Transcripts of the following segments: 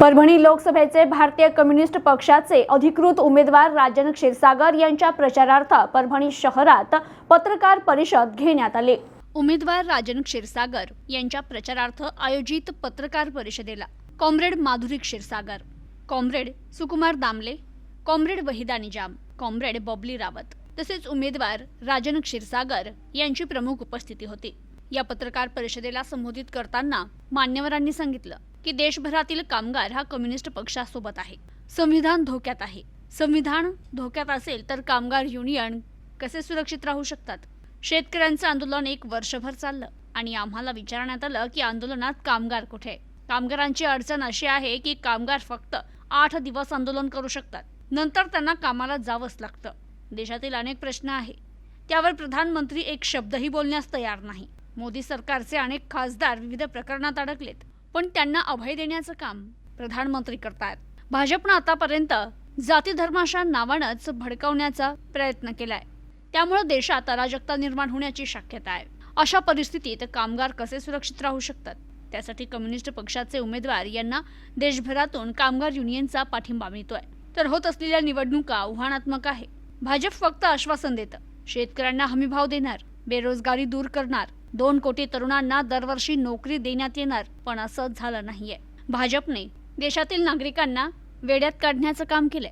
परभणी लोकसभेचे भारतीय कम्युनिस्ट पक्षाचे अधिकृत उमेदवार राजन क्षीरसागर यांच्या प्रचारार्थ परभणी शहरात पत्रकार परिषद घेण्यात आली. उमेदवार राजन क्षीरसागर यांच्या प्रचारार्थ आयोजित पत्रकार परिषदेला comrade Madhuri Kshirsagar comrade Sukumar Damle comrade Waheeda Nizam comrade Babli Rawat तसेच उमेदवार राजन क्षीरसागर यांची प्रमुख उपस्थिती होती. या पत्रकार परिषदेला संबोधित करताना मान्यवरांनी सांगितलं की देशभरातील कामगार हा कम्युनिस्ट पक्षासोबत आहे. संविधान धोक्यात आहे. संविधान धोक्यात असेल तर कामगार युनियन कसे सुरक्षित राहू शकतात? शेतकऱ्यांचं आंदोलन एक वर्षभर चाललं आणि आम्हाला विचारण्यात आलं की आंदोलनात कामगार कुठे? आहे? कामगारांची अडचण अशी आहे की कामगार फक्त आठ दिवस आंदोलन करू शकतात. नंतर त्यांना कामाला जावंच लागतं. देशातील अनेक प्रश्न आहे. त्यावर प्रधानमंत्री एक शब्दही बोलण्यास तयार नाही. मोदी सरकारचे अनेक खासदार विविध प्रकरणात अडकलेत. पण त्यांना अभय देण्याचं काम प्रधानमंत्री करतायत. भाजपनं आतापर्यंत जाती धर्माच्या नावानंच भडकवण्याचा प्रयत्न केलाय. त्यामुळे देशात अराजकता निर्माण होण्याची शक्यता आहे. अशा परिस्थितीत कामगार कसे सुरक्षित राहू शकतात? त्यासाठी कम्युनिस्ट पक्षाचे उमेदवार यांना देशभरातून कामगार युनियनचा पाठिंबा मिळतोय. तर होत असलेल्या निवडणुका आव्हानात्मक आहे. भाजप फक्त आश्वासन देतं. शेतकऱ्यांना हमीभाव देणार बेरोजगारी दूर करणार दोन कोटी तरुणांना दरवर्षी नोकरी देण्यात येणार पण असं झालं नाहीये. भाजपने देशातील नागरिकांना वेड्यात काढण्याचं काम केलंय.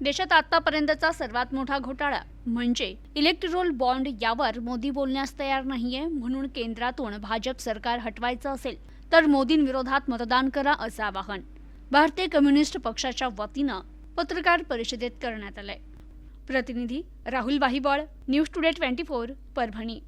देशात आतापर्यंतचा सर्वात मोठा घोटाळा म्हणजे इलेक्ट्रोल बॉन्ड यावर मोदी बोलण्यास तयार नाहीये म्हणून केंद्रातून भाजप सरकार हटवायचं असेल तर मोदींविरोधात मतदान करा असं आवाहन भारतीय कम्युनिस्ट पक्षाच्या वतीनं पत्रकार परिषदेत करण्यात आलंय. प्रतिनिधी Rahul Bahibal news today twenty four Parbhani.